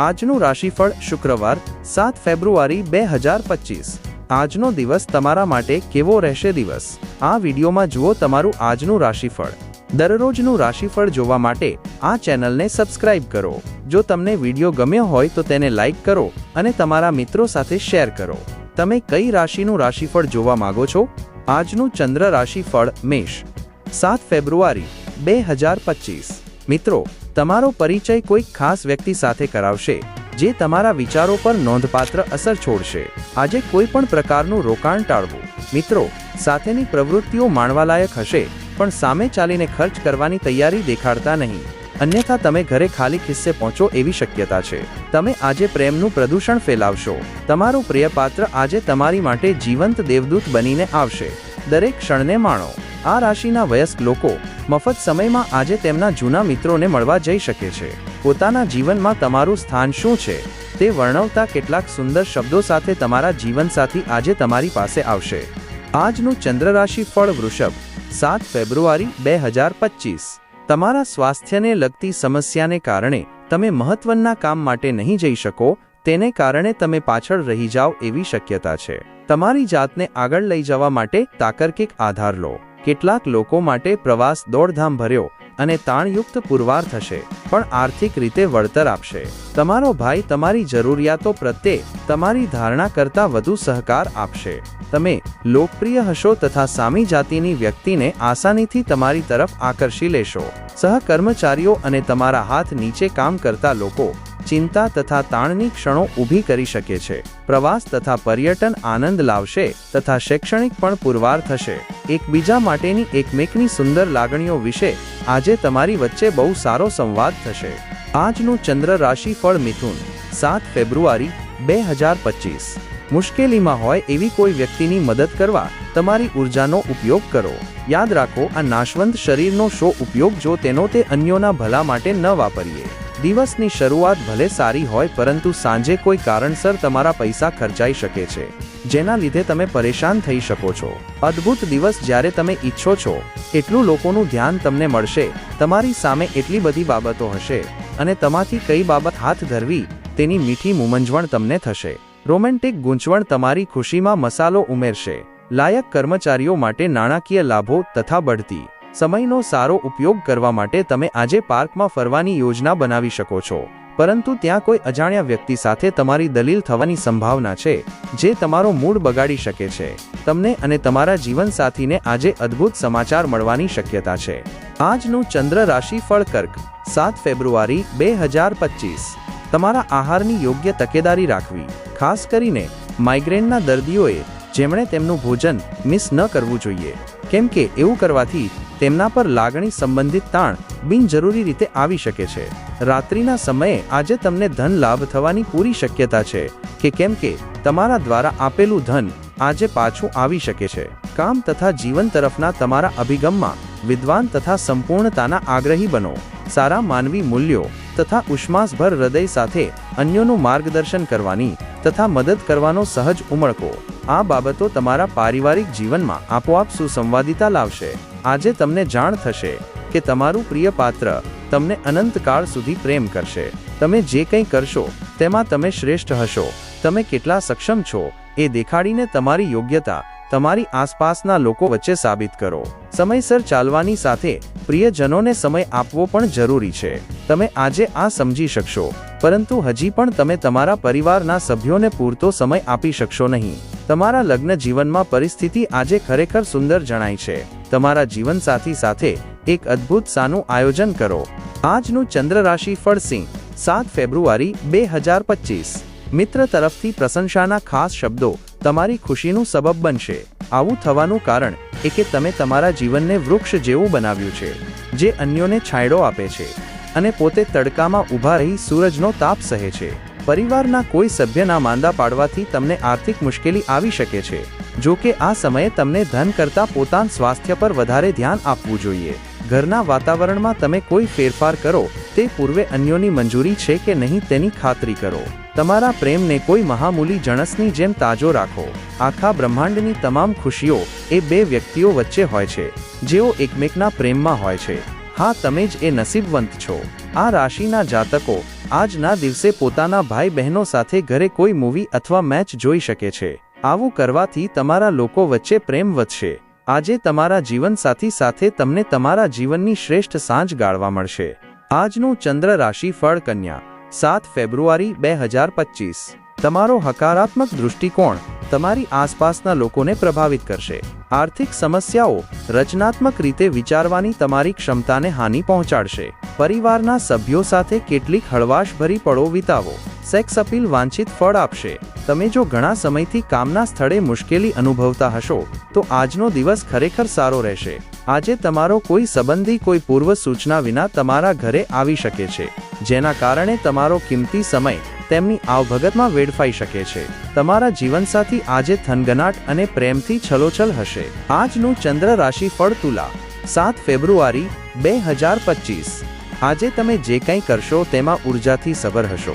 આજનું રાશિફળ શુક્રવાર, સાત ફેબ્રુઆરી બે હજાર પચીસ. આજનો દિવસ તમારા માટે કેવો રહેશે દિવસ? આ વિડીયોમાં જુઓ તમારું આજનું રાશિફળ. દરરોજનું રાશિફળ જોવા માટે આ ચેનલને સબસ્ક્રાઇબ કરો. જો તમને વીડિયો ગમ્યો હોય તો તેને લાઇક કરો અને તમારા મિત્રો સાથે શેર કરો. તમે કઈ રાશિનું રાશિફળ જોવા માંગો છો? આજનું ચંદ્ર રાશિફળ મેષ. સાત ફેબ્રુઆરી બે હજાર પચીસ. મિત્રો તમારો પરિચય કોઈ ખાસ વ્યક્તિ સાથે કરાવશે, જે તમારા વિચારો પર નોંધપાત્ર અસર છોડશે. આજે કોઈ પણ પ્રકારનું રોકાણ ટાળવું. મિત્રો, સાથેની પ્રવૃત્તિઓ માણવાલાયક હશે, પણ સામે ચાલીને ખર્ચ કરવાની તૈયારી દેખાડતા નહીં. અન્યથા તમે ઘરે ખાલી ખિસ્સે પહોંચો એવી શક્યતા છે. તમે આજે પ્રેમનું પ્રદૂષણ ફેલાવશો. તમારું પ્રિય પાત્ર આજે તમારી માટે જીવંત દેવદૂત બનીને આવશે. દરેક ક્ષણને માણો. આ રાશિના વયસ્ક લોકો મફત સમયમાં આજે તેમના જૂના મિત્રોને મળવા જઈ શકે છે. પોતાના જીવનમાં તમારું સ્થાન શું છે? તે વર્ણવતા કેટલાક સુંદર શબ્દો સાથે તમારા જીવનસાથી આજે તમારી પાસે આવશે. આજનું ચંદ્ર રાશિ ફળ વૃષભ, સાત ફેબ્રુઆરી બે હજાર પચીસ. તમારા સ્વાસ્થ્યને લગતી સમસ્યાને કારણે તમે મહત્વના કામ માટે નહીં જઈ શકો, તેને કારણે તમે પાછળ રહી જાઓ એવી શક્યતા છે. તમારી જાતને આગળ લઈ જવા માટે તાકર્કિક આધાર લો. કેટલાક લોકો માટે પ્રવાસ દોડધામ ભર્યો અને તાણયુક્ત પુરવાર થશે, પણ આર્થિક રીતે વળતર આપશે. તમારો ભાઈ તમારી જરૂરિયાતો પ્રત્યે તમારી ધારણા કરતાં વધુ સહકાર આપશે. તમે લોકપ્રિય હશો તથા સામી જાતિની વ્યક્તિને આસાનીથી તમારી તરફ આકર્ષી લેશો. સહકર્મચારીઓ અને તમારા હાથ નીચે કામ કરતા લોકો ચિંતા તથા તાણની ક્ષણો ઊભી કરી શકે છે. પ્રવાસ તથા પર્યટન આનંદ લાવશે તથા શૈક્ષણિક પણ પુરવાર થશે. એકબીજા માટેની એકમેકની સુંદર લાગણીઓ વિશે આજે તમારી વચ્ચે બહુ સારો સંવાદ થશે. આજનું ચંદ્ર રાશિ ફળ મિથુન, સાત ફેબ્રુઆરી, બે હજાર પચીસ. મુશ્કેલીમાં હોય એવી કોઈ વ્યક્તિની મદદ કરવા તમારી ઉર્જાનો ઉપયોગ કરો. યાદ રાખો, આ નાશવંત શરીરનો શો ઉપયોગ જો તેનો તે અન્યોના ભલા માટે ન વાપરીએ. દિવસની શરૂઆત ભલે સારી હોય, પરંતુ સાંજે કોઈ કારણસર તમારા પૈસા ખર્ચાઈ શકે છે. જેના લીધે તમે પરેશાન થઈ શકો છો. અદ્ભુત દિવસ જ્યારે તમે ઈચ્છો છો, એટલું લોકોનું ધ્યાન તમને મળશે. તમારી સામે એટલી બધી બાબતો હશે અને તમાથી કઈ બાબત હાથ ધરવી, તેની મીઠી મુમંજવણ તમને થશે. રોમેન્ટિક ગૂંચવણ તમારી ખુશીમાં મસાલો ઉમેરશે. લાયક કર્મચારીઓ માટે નાણાકીય લાભો તથા બઢતી. સમયનો સારો ઉપયોગ કરવા માટે તમે આજે પાર્કમાં ફરવાની યોજના બનાવી શકો છો. પરંતુ ત્યાં કોઈ અજાણ્યા વ્યક્તિ સાથે તમારી દલીલ થવાની સંભાવના છે, જે તમારો મૂડ બગાડી શકે છે. તમને અને તમારા જીવનસાથીને આજે અદ્ભુત સમાચાર મળવાની શક્યતા છે. આજનું ચંદ્ર રાશિ ફળ કર્ક, સાત ફેબ્રુઆરી બે હજાર પચીસ. તમારા આહારની યોગ્ય તકેદારી રાખવી, ખાસ કરીને માઇગ્રેનના દર્દીઓએ, જેમણે તેમનું ભોજન મિસ ન કરવું જોઈએ. કેમ કે એવું કરવાથી તેમના પર લાગણી સંબંધિત તાણ બિનજરૂરી રીતે આવી શકે છે. રાત્રિના સમયે આજે તમને ધન લાભ થવાની પૂરી શક્યતા છે કે કેમ કે તમારા દ્વારા આપેલું ધન આજે પાછું આવી શકે છે. કામ તથા જીવન તરફના તમારા અભિગમમાં વિદ્વાન તથા સંપૂર્ણતાના આગ્રહી બનો. સારા માનવી મૂલ્યો તથા ઉષ્માસભર હૃદય સાથે અન્યોનું માર્ગદર્શન કરવાની તથા મદદ કરવાનો સહજ ઉમળકો. આ બાબતો તમારા પારિવારિક જીવનમાં આપોઆપ સુસંવાદિતા લાવશે. આજે તમને જાણ થશે કે તમારું પ્રિય પાત્ર તમને અનંતકાળ સુધી પ્રેમ કરશે. તમે જે કંઈ કરશો, તેમાં તમે શ્રેષ્ઠ હશો. તમે કેટલા સક્ષમ છો, એ દેખાડીને તમારી યોગ્યતા તમારી આસપાસના લોકો વચ્ચે સાબિત કરો. સમયસર ચાલવાની સાથે પ્રિયજનોને સમય આપવો પણ જરૂરી છે. તમે આજે આ સમજી શકશો, પરંતુ હજી પણ તમે તમારા પરિવારના સભ્યોને પૂરતો સમય આપી શકશો નહીં. તમારા લગ્ન જીવનમાં પરિસ્થિતિ આજે ખરેખર સુંદર જણાય છે. તમારા જીવનસાથી સાથે એક અદ્ભુત સાનું આયોજન કરો. આજનું ચંદ્ર રાશિ ફળસિંહ સાત ફેબ્રુઆરી, બે હજાર પચીસ. મિત્ર તરફથી પ્રશંસાના ખાસ શબ્દો તમારી ખુશીનું સબબ બનશે. આવું થવાનું કારણ એ કે તમે તમારા જીવનને વૃક્ષ જેવું બનાવ્યું છે, જે અન્યોને છાંયડો આપે છે અને પોતે તડકામાં ઊભા રહી સૂરજનો તાપ સહે છે. પરિવારના કોઈ સભ્યના માંદા પાડવાથી તમને આર્થિક મુશ્કેલી આવી શકે છે, જો કે આ સમયે તમને ધન કરતા પોતાના સ્વાસ્થ્ય પર વધારે ધ્યાન આપવું જોઈએ. ઘરના વાતાવરણમાં તમે કોઈ ફેરફાર કરો તે પૂર્વે અન્યોની મંજૂરી છે કે નહીં તેની ખાતરી કરો. તમારા પ્રેમને કોઈ મહામૂલી જણસની જેમ તાજો રાખો. આખા બ્રહ્માંડની તમામ ખુશીઓ એ બે વ્યક્તિઓ વચ્ચે હોય છે. જેઓ એકમેકના પ્રેમમાં હોય છે. હા, તમે જ એ નસીબવંત છો. આ રાશિના જાતકો આજના દિવસે પોતાના ભાઈ બહેનો સાથે ઘરે કોઈ મૂવી અથવા મેચ જોઈ શકે છે. આવું કરવાથી તમારા લોકો વચ્ચે પ્રેમ વધશે. આજે તમારા જીવનસાથી સાથે તમને તમારા જીવનની શ્રેષ્ઠ સાંજ ગાળવા મળશે. આજનું ચંદ્ર રાશિ ફળ કન્યા, સાત ફેબ્રુઆરી બે હજાર પચીસ. તમારો હકારાત્મક દૃષ્ટિકોણ તમારી આસપાસના લોકોને પ્રભાવિત કરશે. આર્થિક સમસ્યાઓ રચનાત્મક રીતે વિચારવાની તમારી ક્ષમતાને હાનિ પહોંચાડશે. પરિવારના સભ્યો સાથે કેટલીક હળવાશભરી પળો વિતાવો. સેક્સ અપીલ વાંછિત ફળ આપશે. તમે જો ઘણા સમયથી કામના સ્થળે મુશ્કેલી અનુભવતા હશો, તો આજનો દિવસ ખરેખર સારો રહેશે. આજે તમારો કોઈ સંબંધી કોઈ પૂર્વ સૂચના વિના તમારા ઘરે આવી શકે છે, જેના કારણે તમારો કિંમતી સમય તેમની આવભગતમાં વેડફાઈ શકે છે. તમારા જીવનસાથી આજે થનગનાટ અને પ્રેમથી છલોછલ હશે. આજનું ચંદ્ર રાશિ ફળ તુલા, સાત ફેબ્રુઆરી, બે હજાર આજે તમે જે કંઈ કરશો તેમાં ઉર્જાથી સભર હશો.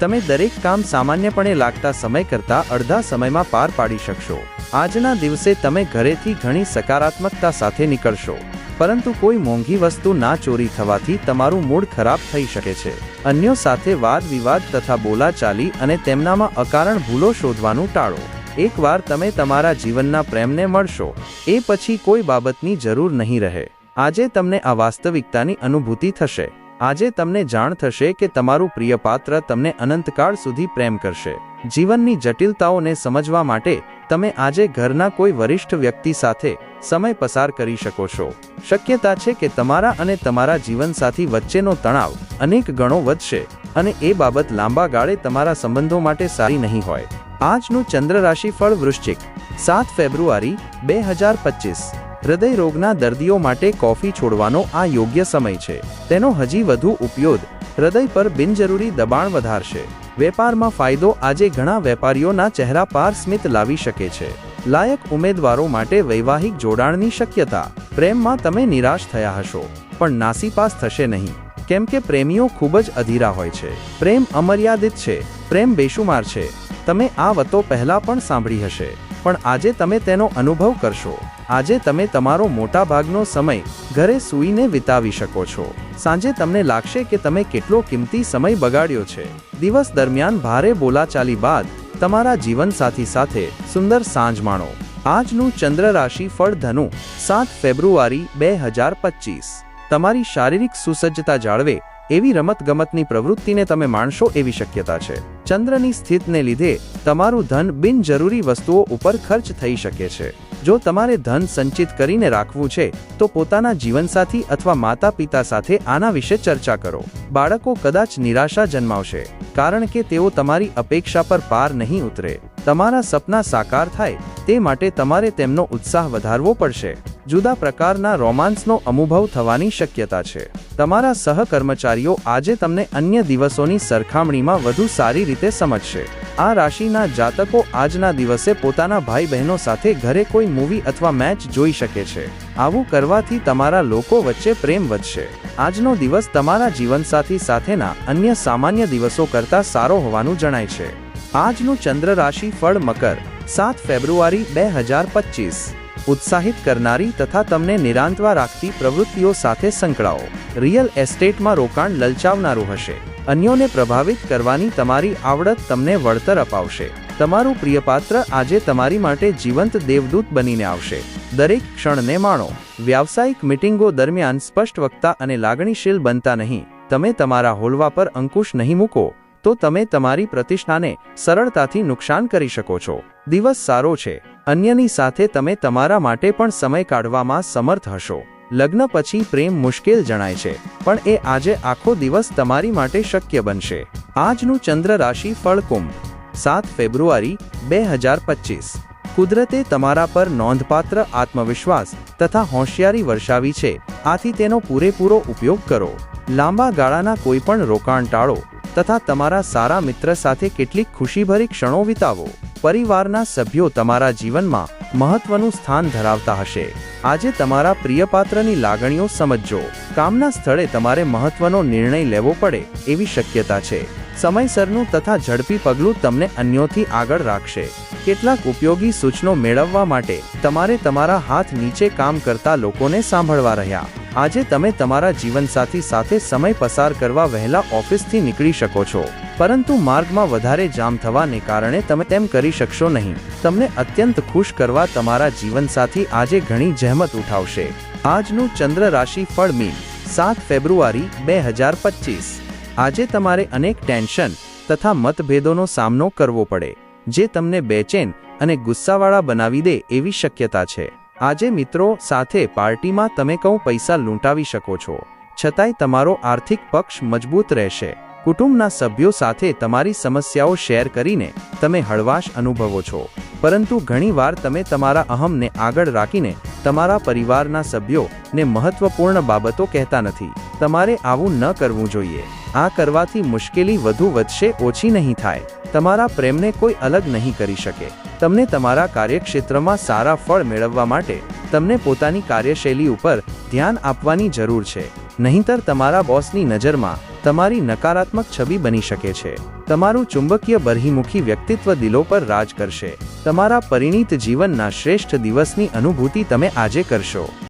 તમે દરેક કામ સામાન્યપણે લાગતા સમય કરતાં અડધા સમયમાં પાર પાડી શકશો. આજના દિવસે તમે ઘરેથી ઘણી સકારાત્મકતા સાથે નીકળશો. પરંતુ કોઈ મોંઘી વસ્તુ ના ચોરી થવાથી તમારું મૂડ ખરાબ થઈ શકે છે. અન્યો સાથે વાદ વિવાદ તથા બોલાચાલી અને તેમનામાં અકારણ ભૂલો શોધવાનું ટાળો. એકવાર તમે તમારા જીવનના પ્રેમને મળશો, એ પછી કોઈ બાબતની જરૂર નહીં રહે. આજે તમને આ વાસ્તવિકતાની અનુભૂતિ થશે. આજે તમને જાણ થશે કે તમારું પ્રિય પાત્ર તમને અનંતકાળ સુધી પ્રેમ કરશે. જીવનની જટિલતાઓને સમજવા માટે તમે આજે ઘરના કોઈ વરિષ્ઠ વ્યક્તિ સાથે સમય પસાર કરી શકો છો. શક્યતા છે કે તમારા અને તમારા જીવનસાથી વચ્ચેનો તણાવ અનેક ગણો વધશે અને એ બાબત લાંબા ગાળે તમારા સંબંધો માટે સારી નહીં હોય. આજનું ચંદ્ર રાશિ ફળ વૃશ્ચિક, સાત ફેબ્રુઆરી, બે હજાર પચીસ. હૃદય રોગના દર્દીઓ માટે કોફી છોડવાનો આ યોગ્ય સમય છે. તેનો હજી વધુ ઉપયોગ હૃદય પર બિનજરૂરી દબાણ વધારશે. વેપારમાં ફાયદો આજે ઘણા વેપારીઓના ચહેરા પાર સ્મિત લાવી શકે છે. લાયક ઉમેદવારો માટે વૈવાહિક જોડાણની શક્યતા. પ્રેમમાં તમે નિરાશ થયા હશો, પણ નાસીપાસ થશે નહીં. કેમ કે પ્રેમીઓ ખૂબ જ અધીરા હોય છે. પ્રેમ અમર્યાદિત છે. પ્રેમ બેશુમાર છે. તમે આ વતો પહેલા પણ સાંભળી હશે, પણ આજે તમે તેનો અનુભવ કરશો. આજે તમે તમારો મોટા ભાગનો સમય ઘરે સૂઈને વિતાવી શકો છો. સાંજે તમને લાગશે કે તમે કેટલો કિંમતી સમય બગાડ્યો છે. દિવસ દરમિયાન ભારે બોલાચાલી બાદ તમારા જીવનસાથી સાથે સુંદર સાંજ માણો. આજનું ચંદ્ર રાશિ ફળ ધનુ, સાત ફેબ્રુઆરી બે હજાર પચીસ. તમારી શારીરિક સુસજ્જતા જાળવે એવી રમતગમતની પ્રવૃત્તિને તમે માણશો એવી શક્યતા છે. ચંદ્રની સ્થિતને લીધે તમારું ધન બિનજરૂરી વસ્તુઓ ઉપર ખર્ચ થઈ શકે છે. જો તમારે ધન સંચિત કરીને રાખવું છે, તો પોતાના જીવનસાથી અથવા માતા પિતા સાથે આના વિશે ચર્ચા કરો. બાળકો કદાચ નિરાશા જન્માવશે, કારણ કે તેઓ તમારી અપેક્ષા પર પાર નહીં ઉતરે. તમારા સપના સાકાર થાય, તે માટે તમારે તેમનો ઉત્સાહ વધારવો પડશે. જુદા પ્રકારના રોમાન્સનો અનુભવ થવાની શક્યતા છે. તમારા સહકર્મચારીઓ આજે તમને અન્ય દિવસોની સરખામણીમાં વધુ સારી રીતે સમજશે. આ રાશિના જાતકો આજના દિવસે પોતાના ભાઈ બહેનો સાથે ઘરે કોઈ મૂવી અથવા મેચ જોઈ શકે છે. આવું કરવાથી તમારા લોકો વચ્ચે પ્રેમ વધશે. આજનો દિવસ તમારા જીવનસાથી સાથેના અન્ય સામાન્ય દિવસો કરતાં સારો હોવાનું જણાય છે. આજનું ચંદ્ર રાશિ ફળ મકર, સાત ફેબ્રુઆરી બે હજાર પચીસ. ઉત્સાહિત કરનારી તથા તમને નિરાંતવા રાખતી પ્રવૃત્તિઓ સાથે સંકળાઓ રિયલ એસ્ટેટમાં રોકાણ લલચાવનારું હશે. અન્યોને પ્રભાવિત કરવાની તમારી આવડત તમને વળતર અપાવશે. તમારું પ્રિયપાત્ર આજે તમારી માટે જીવંત દેવદૂત બનીને આવશે. દરેક ક્ષણને માણો. વ્યાવસાયિક મિટિંગો દરમિયાન સ્પષ્ટ વક્તા અને લાગણીશીલ બનતા નહીં. તમે તમારા હોલવા પર અંકુશ નહીં મૂકો, તો તમે તમારી પ્રતિષ્ઠાને સરળતાથી નુકસાન કરી શકો છો. દિવસ સારો છે. અન્યની સાથે તમે તમારા માટે પણ સમય કાઢવામાં સમર્થ હશો. લગ્ન પછી પ્રેમ મુશ્કેલ જણાય છે, પણ એ આજે આખો દિવસ તમારી માટે શક્ય બનશે. આજનું ચંદ્ર રાશિ ફળકુંભ સાત ફેબ્રુઆરી, બે હજાર પચીસ. કુદરતે તમારા પર નોંધપાત્ર આત્મવિશ્વાસ તથા હોશિયારી વર્ષાવી છે. આથી તેનો પૂરેપૂરો ઉપયોગ કરો. લાંબા ગાળાના કોઈપણ રોકાણ ટાળો. તથા તમારા સારા મિત્ર સાથે કેટલીક ખુશીભરી ક્ષણો વિતાવો. પરિવારના સભ્યો તમારા જીવનમાં મહત્વનું સ્થાન ધરાવતા હશે. આજે તમારા પ્રિયપાત્રની લાગણીઓ સમજજો. કામના સ્થળે તમારે મહત્વનો નિર્ણય લેવો પડે એવી શક્યતા છે. સમયસરનું તથા ઝડપી પગલું તમને અન્યોથી આગળ રાખશે. કેટલાક ઉપયોગી સૂચનો મેળવવા માટે તમારે તમારા હાથ નીચે કામ કરતા લોકોને સાંભળવા રહ્યા. આજે તમે તમારા જીવનસાથી સાથે સમય પસાર કરવા વહેલા ઓફિસથી નીકળી શકો છો. પરંતુ માર્ગમાં વધારે જામ થવાને કારણે તમે તેમ કરી શકશો નહીં. તમને અત્યંત ખુશ કરવા તમારા જીવનસાથી આજે ઘણી જહેમત ઉઠાવશે. આજનું ચંદ્ર રાશિ ફળ મીન, સાત ફેબ્રુઆરી, બે હજાર પચીસ. આજે તમારે અનેક ટેન્શન તથા મતભેદોનો સામનો કરવો પડે, જે તમને બેચેન અને ગુસ્સાવાળા બનાવી દે એવી શક્યતા છે. આજે મિત્રો, સાથે પાર્ટીમાં તમે કહું પૈસા લૂંટાવી શકો છો. છતાંય તમારો આર્થિક પક્ષ મજબૂત રહેશે. કુટુંબના સભ્યો સાથે તમારી સમસ્યાઓ શેર કરીને તમે હળવાશ અનુભવો છો. પરંતુ ઘણીવાર તમે તમારા અહમને આગળ રાખીને તમારા પરિવારના સભ્યોને મહત્વપૂર્ણ બાબતો કહેતા નથી. તમારે આવું ન કરવું જોઈએ. આ કરવાથી મુશ્કેલી વધુ વધશે, ઓછી નહીં થાય. તમારા પ્રેમને કોઈ અલગ નહીં કરી શકે. તમને તમારા કાર્યક્ષેત્રમાં સારા ફળ મેળવવા માટે, તમને પોતાની કાર્યશૈલી ઉપર ધ્યાન આપવાની જરૂર છે. નહીંતર તમારા બોસની નજરમાં તમારી નકારાત્મક છબી બની શકે છે. તમારું ચુંબકીય બરહીમુખી વ્યક્તિત્વ દિલો પર રાજ કરશે. તમારા પરિણીત જીવનના શ્રેષ્ઠ દિવસની અનુભૂતિ તમે આજે કરશો.